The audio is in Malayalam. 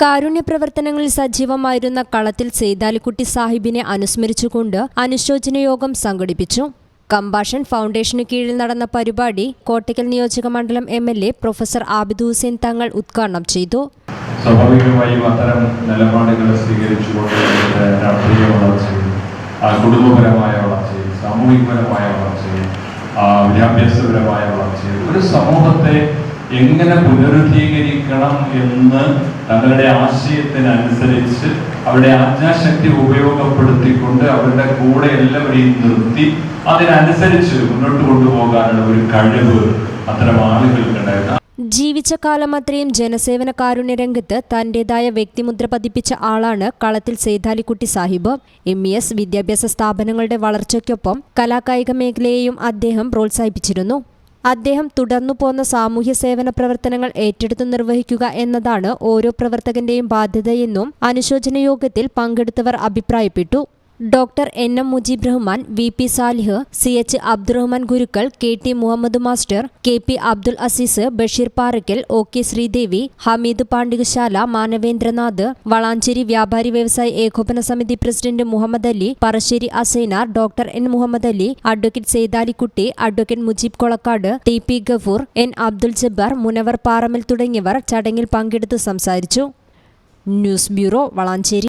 കാരുണ്യ പ്രവർത്തനങ്ങളിൽ സജീവമായിരുന്ന കളത്തിൽ സെയ്താലിക്കുട്ടി സാഹിബിനെ അനുസ്മരിച്ചുകൊണ്ട് അനുശോചന യോഗം സംഘടിപ്പിച്ചു. കമ്പാഷൻ ഫൗണ്ടേഷന് കീഴിൽ നടന്ന പരിപാടി കോട്ടയ്ക്കൽ നിയോജക മണ്ഡലം M L A professor Abid Hussain Thangal ഉദ്ഘാടനം ചെയ്തു. സ്വാഭാവികമായും അത്തരം നിലപാടുകൾ സ്വീകരിച്ചുകൊണ്ട് വളർച്ചയും കുടുംബപരമായ സാമൂഹികപരമായ വളർച്ചയും വിദ്യാഭ്യാസപരമായ വളർച്ചയും ഒരു സമൂഹത്തെ എങ്ങനെ പുനരുദ്ധീകരിക്കണം എന്ന് തങ്ങളുടെ ആശയത്തിനനുസരിച്ച് അവരുടെ ആജ്ഞാശക്തി ഉപയോഗപ്പെടുത്തിക്കൊണ്ട് അവരുടെ കൂടെ എല്ലാവരെയും നിർത്തി അതിനനുസരിച്ച് മുന്നോട്ട് കൊണ്ടുപോകാനുള്ള ഒരു കഴിവ് അത്തരം ആളുകൾക്കുണ്ടായിരുന്നു. ജീവിച്ച കാലം അത്രയും ജനസേവന കാരുണ്യ രംഗത്ത് തന്റേതായ വ്യക്തിമുദ്ര പതിപ്പിച്ച ആളാണ് Kalathil Saithalikutty Sahib. M E S വിദ്യാഭ്യാസ സ്ഥാപനങ്ങളുടെ വളർച്ചയ്ക്കൊപ്പം കലാകായിക മേഖലയെയും അദ്ദേഹം പ്രോത്സാഹിപ്പിച്ചിരുന്നു. അദ്ദേഹം തുടർന്നു പോന്ന സാമൂഹ്യ സേവന പ്രവർത്തനങ്ങൾ ഏറ്റെടുത്തു നിർവഹിക്കുക എന്നതാണ് ഓരോ പ്രവർത്തകന്റെയും ബാധ്യതയെന്നും അനുശോചന യോഗത്തിൽ പങ്കെടുത്തവർ അഭിപ്രായപ്പെട്ടു doctor N M Mujeeb Rahman V P Salih C H Abdurahman Gurukkal K T Muhammad master K P Abdul Azeez Basheer Parakkal O K Sreedevi Hameed Pandikasala Manavendranath Valanchery വ്യാപാരി വ്യവസായ ഏകോപന സമിതി president Muhammad Ali Parassery Asainar doctor N Muhammad Ali advocate Saithalikutty advocate Mujeeb Kolakkad T P Gafoor N Abdul Jabbar Munavar Paramal തുടങ്ങിയവർ ചടങ്ങിൽ പങ്കെടുത്ത് സംസാരിച്ചു. News bureau Valanchery.